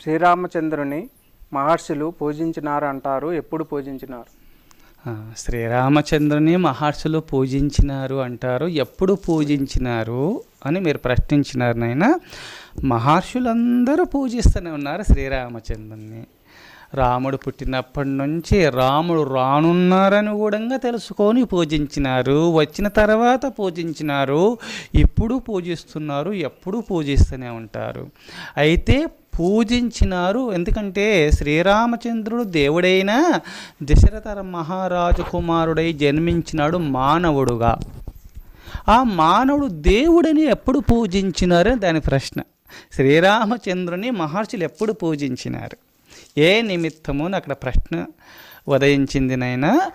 శ్రీరామచంద్రుని మహర్షులు పూజించినారు అంటారు. ఎప్పుడు పూజించినారు? శ్రీరామచంద్రుని మహర్షులు పూజించినారు అంటారు. ఎప్పుడు పూజించినారు అని మీరు ప్రశ్నించినారు నాయన. మహర్షులందరూ పూజిస్తూనే ఉన్నారు శ్రీరామచంద్రుని రాముడు పుట్టినప్పటి నుంచి రాముడు రానున్నారని కూడా తెలుసుకొని పూజించినారు. వచ్చిన తర్వాత పూజించినారు. ఇప్పుడు పూజిస్తున్నారు ఎప్పుడు పూజిస్తూనే ఉంటారు. అయితే పూజించినారు. ఎందుకంటే శ్రీరామచంద్రుడు దేవుడైన దశరథ మహారాజు కుమారుడై జన్మించినాడు మానవుడుగా. ఆ మానవుడు దేవుడని ఎప్పుడు పూజించినారు దాని ప్రశ్న. శ్రీరామచంద్రుని మహర్షులు ఎప్పుడు పూజించినారు? ఏ నిమిత్తము అని అక్కడ ప్రశ్న ఉదయించింది నైనా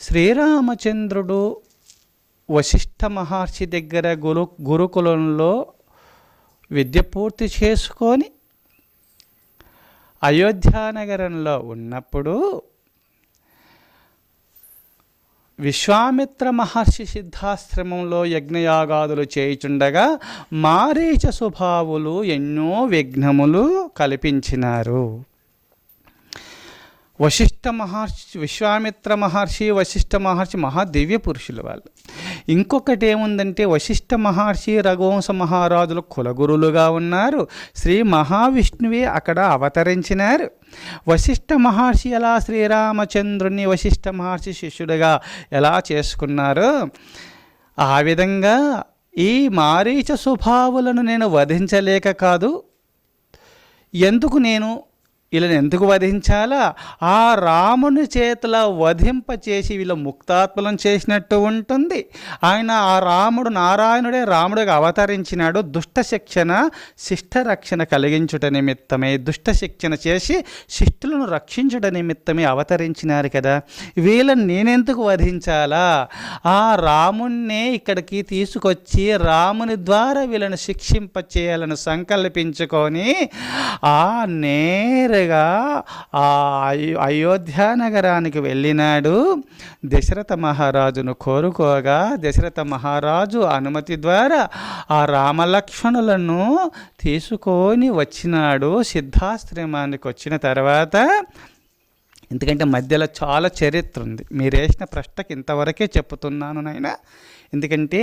శ్రీరామచంద్రుడు వశిష్ఠ మహర్షి దగ్గర గురు గురుకులంలో విద్య పూర్తి చేసుకొని అయోధ్యానగరంలో ఉన్నప్పుడు విశ్వామిత్ర మహర్షి సిద్ధాశ్రమంలో యజ్ఞయాగాదులు చేయుచుండగా మారీచ స్వభావులు ఎన్నో విఘ్నములు కల్పించినారు. వశిష్ఠ మహర్షి విశ్వామిత్ర మహర్షి వశిష్ఠ మహర్షి మహాదివ్య పురుషులు వాళ్ళు. ఇంకొకటి ఏముందంటే వశిష్ఠ మహర్షి రఘువంశ మహారాజులు కులగురులుగా ఉన్నారు. శ్రీ మహావిష్ణువే అక్కడ అవతరించినారు. వశిష్ఠ మహర్షి ఎలా శ్రీరామచంద్రుని వశిష్ఠ మహర్షి శిష్యుడిగా ఎలా చేసుకున్నారో? ఆ విధంగా ఈ మారీచ స్వభావులను నేను వధించలేక కాదు. ఎందుకు నేను వీళ్ళని ఎందుకు వధించాలా? ఆ రాముని చేతిలో వధింప చేసి వీళ్ళ ముక్తాత్మలం చేసినట్టు ఉంటుంది. ఆయన ఆ రాముడు నారాయణుడే రాముడిగా అవతరించినాడు. దుష్ట శిక్షణ శిష్ట రక్షణ కలిగించుట నిమిత్తమే. దుష్ట శిక్షణ చేసి శిష్టులను రక్షించుట నిమిత్తమే అవతరించినారు కదా. వీళ్ళని నేనెందుకు వధించాలా? ఆ రాముణ్ణే ఇక్కడికి తీసుకొచ్చి రాముని ద్వారా వీళ్ళని శిక్షింప చేయాలని సంకల్పించుకొని ఆ నేరుగా ఆ అయో అయోధ్య నగరానికి వెళ్ళినాడు దశరథ మహారాజును కోరుకోగా దశరథ మహారాజు అనుమతి ద్వారా ఆ రామలక్ష్మణులను తీసుకొని వచ్చినాడు సిద్ధాశ్రమానికి వచ్చిన తర్వాత. ఎందుకంటే మధ్యలో చాలా చరిత్ర ఉంది. మీరు వేసిన ప్రశ్నకి ఇంతవరకే చెప్తున్నాను నాయన. ఎందుకంటే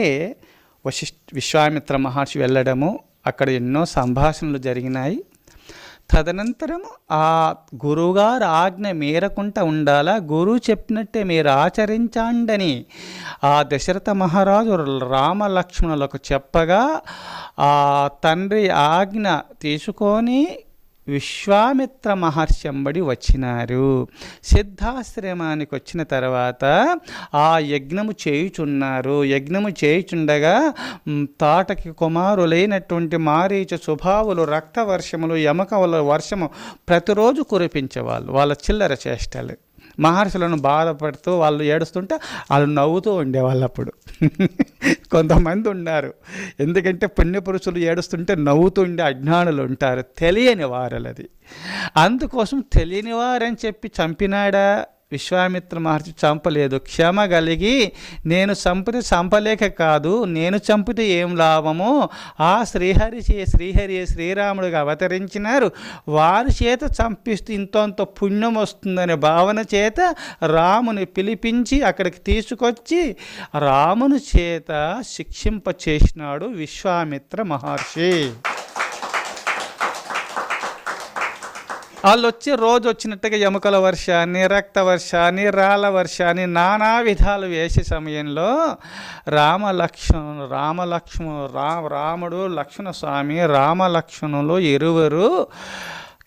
వశిష్ విశ్వామిత్ర మహర్షి వెళ్ళడము అక్కడ ఎన్నో సంభాషణలు జరిగినాయి. తదనంతరం ఆ గురువుగారు ఆజ్ఞ మేరకుంట ఉండాలా? గురువు చెప్పినట్టే మీరు ఆచరించండని ఆ దశరథ మహారాజు రామలక్ష్మణులకు చెప్పగా ఆ తండ్రి ఆజ్ఞ తీసుకొని విశ్వామిత్ర మహర్షి అంబడి వచ్చినారు. సిద్ధాశ్రమానికి వచ్చిన తర్వాత ఆ యజ్ఞము చేయుచున్నారు. యజ్ఞము చేయుచుండగా తాటకి కుమారులైనటువంటి మారీచ స్వభావులు రక్త వర్షములు యమకముల వర్షము ప్రతిరోజు కురిపించేవాళ్ళు వాళ్ళ చిల్లర చేష్టలు. మహర్షులను బాధపడుతూ వాళ్ళు ఏడుస్తుంటే వాళ్ళు నవ్వుతూ ఉండేవాళ్ళు అప్పుడు. కొంతమంది ఉన్నారు. ఎందుకంటే పుణ్యపురుషులు ఏడుస్తుంటే నవ్వుతూ ఉండే అజ్ఞానులు ఉంటారు. తెలియని వారలది. అందుకోసం తెలియని వారని చెప్పి చంపినాడా? విశ్వామిత్ర మహర్షి చంపలేదు. క్షమ కలిగి నేను చంపితే చంపలేక కాదు నేను చంపితే ఏం లాభము ఆ శ్రీహరి శ్రీహరి శ్రీరాముడిగా అవతరించినారు. వారి చేత చంపిస్తూ ఇంతంత పుణ్యం వస్తుందనే భావన చేత రాముని పిలిపించి అక్కడికి తీసుకొచ్చి రాముని చేత శిక్షింప చేసినాడు విశ్వామిత్ర మహర్షి. వాళ్ళు వచ్చి రోజు వచ్చినట్టుగా ఎముకల వర్షాన్ని రక్త వర్షాన్ని రాళ్ళ వర్షాన్ని నానా విధాలు వేసే సమయంలో రామలక్ష్మణ లక్ష్మణు రా రాముడు లక్ష్మణ స్వామి రామలక్ష్మణులు ఇరువురు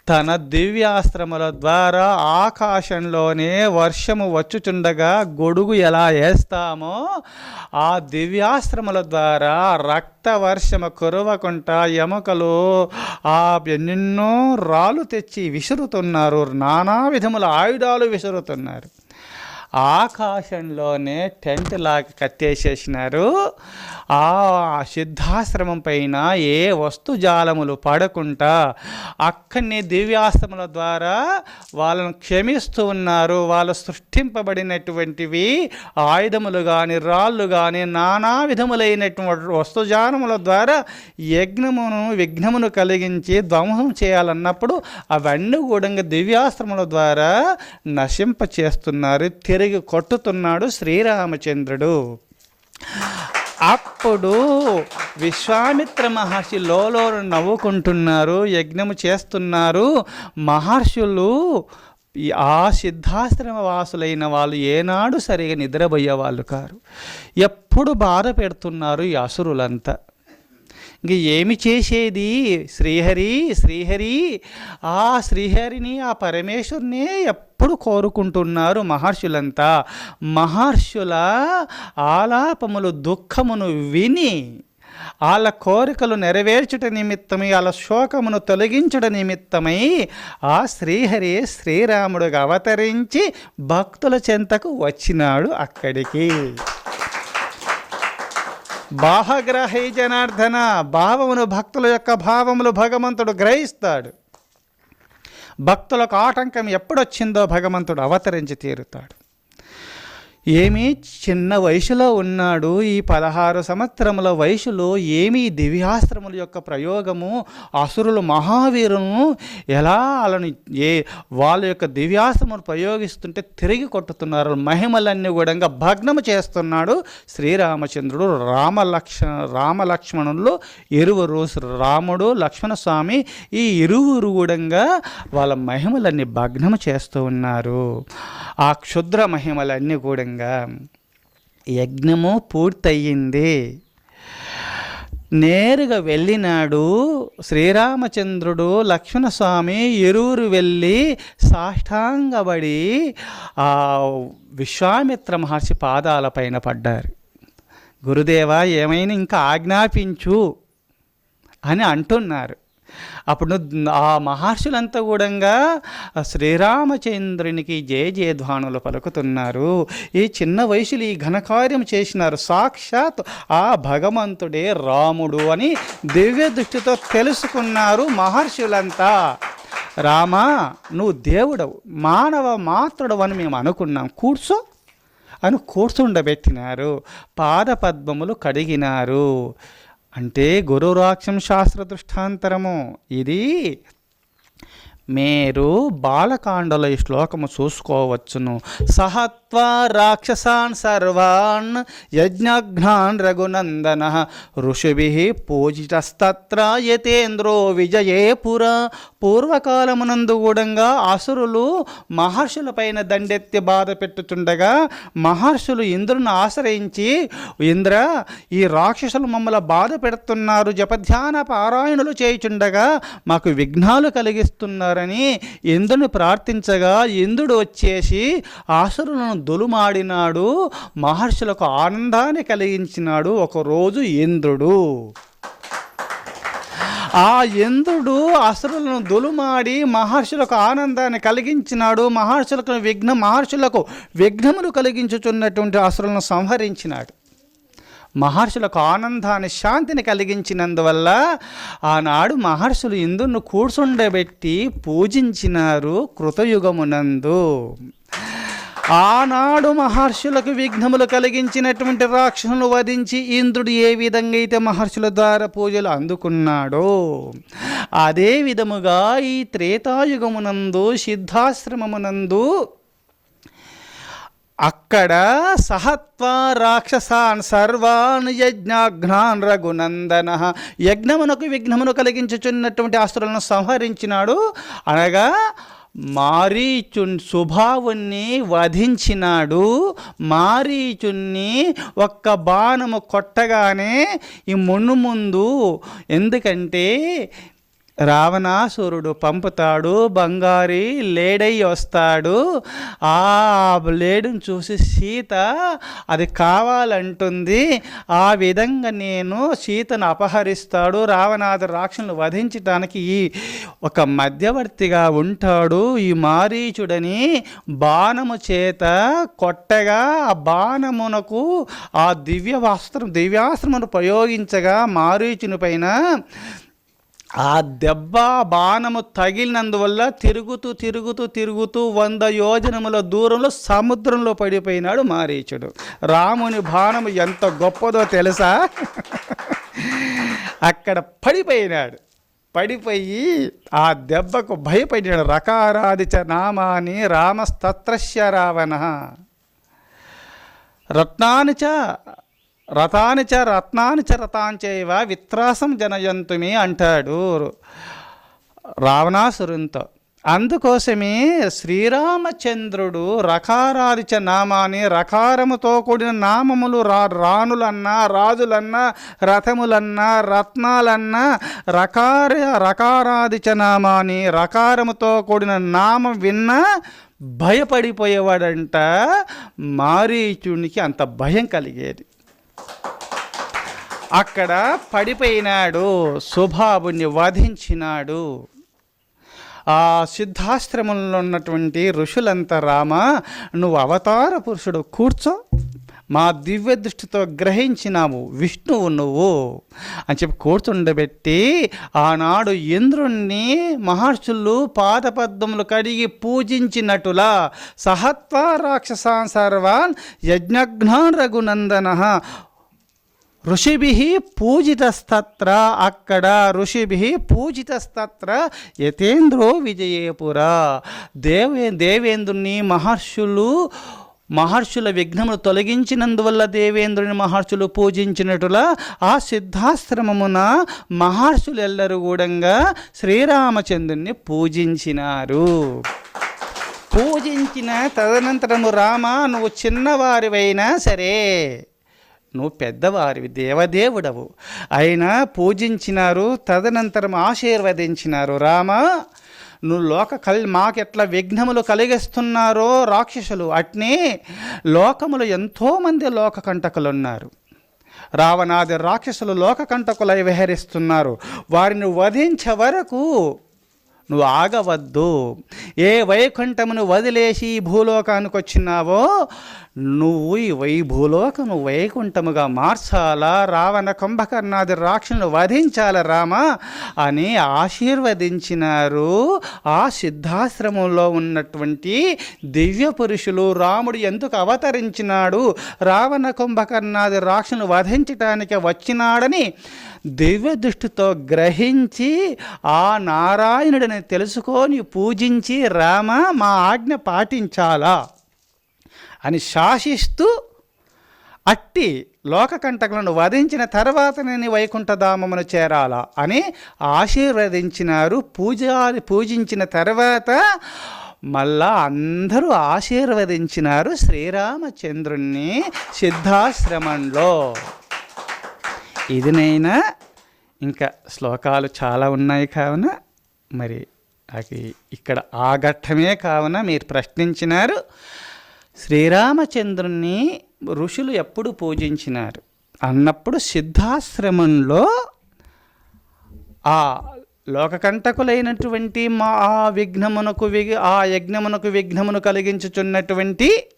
తన దివ్యాస్త్రముల ద్వారా ఆకాశంలోనే వర్షము వచ్చుచుండగా గొడుగు ఎలా వేస్తామో ఆ దివ్యాస్త్రముల ద్వారా రక్త వర్షము కురవకుండా ఎముకలు ఆ ఎన్నెన్నో రాళ్ళు తెచ్చి విసురుతున్నారు. నానా విధముల ఆయుధాలు విసురుతున్నారు. ఆకాశంలోనే టెంట్ లాగా కట్టేసేసినారు. ఆ సిద్ధాశ్రమం పైన ఏ వస్తు జాలములు పడకుండా అక్కడిని దివ్యాశ్రముల ద్వారా వాళ్ళను క్షమిస్తూ ఉన్నారు. వాళ్ళు సృష్టింపబడినటువంటివి ఆయుధములు కానీ రాళ్ళు కానీ నానా విధములైనటువంటి వస్తుజాలముల ద్వారా యజ్ఞమును విఘ్నమును కలిగించి ధ్వంసం చేయాలన్నప్పుడు అవన్నీ కూడా దివ్యాశ్రముల ద్వారా నశింప చేస్తున్నారు తిరిగి కొట్టుతున్నాడు శ్రీరామచంద్రుడు. అప్పుడు విశ్వామిత్ర మహర్షి లోలో నవ్వుకుంటున్నారు యజ్ఞము చేస్తున్నారు. మహర్షులు ఆ సిద్ధాశ్రమ వాసులైన వాళ్ళు ఏనాడు సరిగా నిద్రపోయేవాళ్ళు కారు. ఎప్పుడు బాధ పెడుతున్నారు ఈ అసురులంతా. ఇంక ఏమి చేసేది? శ్రీహరి శ్రీహరి ఆ శ్రీహరిని ఆ పరమేశ్వరుని ఎప్పుడు కోరుకుంటున్నారు మహర్షులంతా? మహర్షుల ఆలాపములు దుఃఖమును విని వాళ్ళ కోరికలు నెరవేర్చుట నిమిత్తమై వాళ్ళ శోకమును తొలగించుట నిమిత్తమై ఆ శ్రీహరి శ్రీరాముడుగా అవతరించి భక్తుల చెంతకు వచ్చినాడు అక్కడికి. బాహగ్రహై జనార్దన భావమును భక్తుల యొక్క భావములు భగవంతుడు గ్రహిస్తాడు. భక్తులకు ఆటంకం ఎప్పుడొచ్చిందో భగవంతుడు అవతరించి తీరుతాడు. ఏమి చిన్న వయసులో ఉన్నాడు. ఈ పదహారు సంవత్సరముల వయసులో ఏమి దివ్యాస్త్రముల యొక్క ప్రయోగము అసురులు మహావీరులను ఎలా వాళ్ళని ఏ వాళ్ళ యొక్క దివ్యాస్త్రములు ప్రయోగిస్తుంటే తిరిగి కొట్టుతున్నారు. మహిమలన్నీ కూడా భగ్నము చేస్తున్నాడు శ్రీరామచంద్రుడు. రామలక్ష రామలక్ష్మణులు ఇరువురు రాముడు లక్ష్మణస్వామి ఈ ఇరువురు కూడా వాళ్ళ మహిమలన్నీ భగ్నము చేస్తూ ఉన్నారు. ఆ క్షుద్ర మహిమలన్నీ కూడా యజ్ఞము పూర్తయింది. నేరుగా వెళ్ళినాడు శ్రీరామచంద్రుడు లక్ష్మణస్వామి ఎరువురు వెళ్ళి సాష్టాంగబడి ఆ విశ్వామిత్ర మహర్షి పాదాలపైన పడ్డారు. గురుదేవ ఏమైనా ఇంకా ఆజ్ఞాపించు అని అంటున్నారు. అప్పుడు ఆ మహర్షులంతా కూడా శ్రీరామచంద్రునికి జయ జయధ్వానులు పలుకుతున్నారు. ఈ చిన్న వయసులో ఈ ఘనకార్యం చేసినారు. సాక్షాత్ ఆ భగవంతుడే రాముడు అని దివ్య దృష్టితో తెలుసుకున్నారు మహర్షులంతా. రామా నువ్వు దేవుడవు మానవ మాత్రుడు అని మేము అనుకున్నాం. కూర్చో అని కూర్చుండబెట్టినారు. పాదపద్మములు కడిగినారు. అంటే గురురాక్షం శాస్త్ర దృష్టాంతరము. ఇది మీరు బాలకాండలో ఈ శ్లోకము చూసుకోవచ్చును. సహత్వా రాక్షసాన్ సర్వాన్ యజ్ఞఘ్నాన్ రఘునందన ఋషిభి పూజితస్తత్ర యతేంద్రో విజయే పుర. పూర్వకాలమునందు కూడంగా అసురులు మహర్షులపైన దండెత్తి బాధ పెట్టుచుండగా మహర్షులు ఇంద్రుని ఆశ్రయించి ఇంద్ర ఈ రాక్షసులు మమ్మల్ని బాధ పెడుతున్నారు. జపధ్యాన పారాయణులు చేయుచుండగా మాకు విఘ్నాలు కలిగిస్తున్నారు. కలిగిస్తున్నారని ఇంద్రుని ప్రార్థించగా ఇంద్రుడు వచ్చేసి ఆసురులను దులుమాడినాడు మహర్షులకు ఆనందాన్ని కలిగించినాడు ఒకరోజు ఇంద్రుడు. ఆ ఇంద్రుడు అసురులను దులుమాడి మహర్షులకు ఆనందాన్ని కలిగించినాడు మహర్షులకు విఘ్న మహర్షులకు విఘ్నములు కలిగించుచున్నటువంటి అసురులను సంహరించినాడు. మహర్షులకు ఆనందాన్ని శాంతిని కలిగించినందువల్ల ఆనాడు మహర్షులు ఇందును కూర్చుండబెట్టి పూజించినారు కృతయుగమునందు. ఆనాడు మహర్షులకు విఘ్నములు కలిగించినటువంటి రాక్షసులను వధించి ఇంద్రుడు ఏ విధంగా అయితే మహర్షుల ద్వారా పూజలు అందుకున్నాడో అదే విధముగా ఈ త్రేతాయుగమునందు సిద్ధాశ్రమమునందు అక్కడ సహత్వా రాక్షసాన్ సర్వాన్ యజ్ఞాఘ్నాన్ రఘునందన. యజ్ఞమునకు విఘ్నమును కలిగించుచున్నటువంటి అసురులను సంహరించినాడు. అనగా మారీచున్ సుభావుణ్ణి వధించినాడు. మారీచున్ని ఒక్క బాణము కొట్టగానే ఈ మున్ను ముందు ఎందుకంటే రావణాసురుడు పంపుతాడు బంగారి లేడై వస్తాడు. ఆ లేడుని చూసి సీత అది కావాలంటుంది. ఆ విధంగా నేను సీతను అపహరిస్తాడు. రావణాది రాక్షసులను వధించడానికి ఈ ఒక మధ్యవర్తిగా ఉంటాడు. ఈ మారీచుడని బాణము చేత కొట్టగా ఆ బాణమునకు ఆ దివ్య వస్త్రం దివ్యాస్త్రమును ప్రయోగించగా మారీచుని పైన ఆ దెబ్బ బాణము తగిలినందువల్ల తిరుగుతూ తిరుగుతూ తిరుగుతూ వంద యోజనముల దూరంలో సముద్రంలో పడిపోయినాడు మారీచుడు. రాముని బాణము ఎంత గొప్పదో తెలుసా? అక్కడ పడిపోయినాడు. పడిపోయి ఆ దెబ్బకు భయపడినాడు. రకారాదిచ నామాని రామస్తత్రస్య రావణ. రత్నాని చ రథాని చ రత్నాని చ రథాంచైవ విత్రాసం జనయంతుమి అంటాడు. రావణాసురునితో. అందుకోసమే శ్రీరామచంద్రుడు రకారాదిచ నామాని రకారముతో కూడిన నామములు రా రాణులన్నా రాజులన్నా రథములన్నా రత్నాలన్నా రకార రకారాదిచ నామాని రకారముతో కూడిన నామం విన్నా భయపడిపోయేవాడంట. మారీచునికి అంత భయం కలిగేది. అక్కడ పడిపోయినాడు సుభాబుని వధించినాడు. ఆ సిద్ధాశ్రమంలో ఉన్నటువంటి ఋషులంతా రామ నువ్వు అవతార పురుషుడు కూర్చో. మా దివ్య దృష్టితో గ్రహించినాము విష్ణువు నువ్వు. అని చెప్పి కూర్చుండబెట్టి ఆనాడు ఇంద్రుణ్ణి మహర్షులు పాదపద్మములు కడిగి పూజించినటులా సహత్వ రాక్షసాన్ సర్వాన్ యజ్ఞఘ్నాన్ రఘునందన ఋషిభి పూజితస్తత్ర అక్కడ ఋషిభి పూజితస్తత్ర యతేంద్రో విజయపుర. దేవే దేవేంద్రుని మహర్షులు మహర్షుల విఘ్నములు తొలగించినందువల్ల దేవేంద్రుని మహర్షులు పూజించినటుల ఆ సిద్ధాశ్రమమున మహర్షులు ఎల్లరూ కూడా శ్రీరామచంద్రుని పూజించినారు. పూజించిన తదనంతరము రామ నువ్వు చిన్నవారివైనా సరే నువ్వు పెద్దవారివి దేవదేవుడవు. అయినా పూజించినారు తదనంతరం ఆశీర్వదించినారు. రామ నువ్వు లోక కల్ మాకెట్లా విఘ్నములు కలిగిస్తున్నారో రాక్షసులు అట్నే లోకములు ఎంతోమంది లోక కంటకులున్నారు. రావణాది రాక్షసులు లోకకంటకులై విహరిస్తున్నారు. వారిని వధించే వరకు నువ్వు ఆగవద్దు. ఏ వైకుంఠమును వదిలేసి ఈ భూలోకానికి వచ్చినావో నువ్వు ఈ వై భూలోకము వైకుంఠముగా మార్చాలా? రావణ కుంభకర్ణాది రాక్షసులను వధించాల రామ? అని ఆశీర్వదించినారు. ఆ సిద్ధాశ్రమంలో ఉన్నటువంటి దివ్య పురుషులు రాముడు ఎందుకు అవతరించినాడు? రావణ కుంభకర్ణాది రాక్షసులను వధించటానికి వచ్చినాడని దివ్య దృష్టితో గ్రహించి ఆ నారాయణుడిని తెలుసుకొని పూజించి రామ మా ఆజ్ఞ పాటించాలా అని శాసిస్తూ అట్టి లోకకంటకులను వధించిన తర్వాత నేను వైకుంఠధామమును చేరాలా అని ఆశీర్వదించినారు. పూజారి పూజించిన తర్వాత మళ్ళా అందరూ ఆశీర్వదించినారు శ్రీరామచంద్రుణ్ణి సిద్ధాశ్రమంలో. ఇదినైనా ఇంకా శ్లోకాలు చాలా ఉన్నాయి కావున మరి అది ఇక్కడ ఆ ఘట్టమే కావున మీరు ప్రశ్నించినారు. శ్రీరామచంద్రుణ్ణి ఋషులు ఎప్పుడు పూజించినారు? అన్నప్పుడు సిద్ధాశ్రమంలో ఆ లోకకంటకులైనటువంటి మా ఆ విఘ్నమునకు విఘ్ ఆ యజ్ఞమునకు విఘ్నమును కలిగించుచున్నటువంటి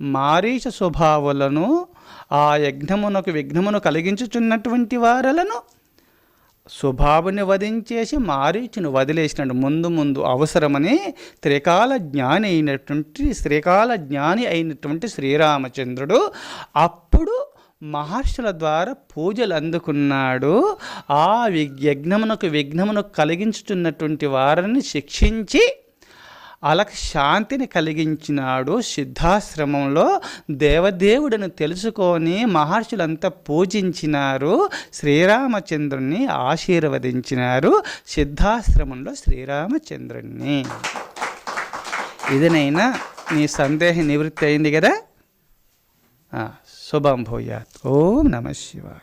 మారీచ స్వభావులను ఆ యజ్ఞమునకు విఘ్నమును కలిగించుచున్నటువంటి వారలను స్వభావుని వధించేసి మారీచును వదిలేసినాడు. ముందు ముందు అవసరమని త్రికాల జ్ఞాని అయినటువంటి త్రికాల జ్ఞాని అయినటువంటి శ్రీరామచంద్రుడు అప్పుడు మహర్షుల ద్వారా పూజలు అందుకున్నాడు. ఆ వి- యజ్ఞమునకు విఘ్నమును కలిగించుతున్నటువంటి వారిని శిక్షించి అలా శాంతిని కలిగించినాడు సిద్ధాశ్రమంలో దేవదేవుడిని తెలుసుకొని మహర్షులంతా పూజించినారు. శ్రీరామచంద్రుణ్ణి ఆశీర్వదించినారు సిద్ధాశ్రమంలో శ్రీరామచంద్రుణ్ణి. ఇదనైనా నీ సందేహం నివృత్తి అయింది కదా? శుభం భూయాత్. ఓం నమ శివాయ.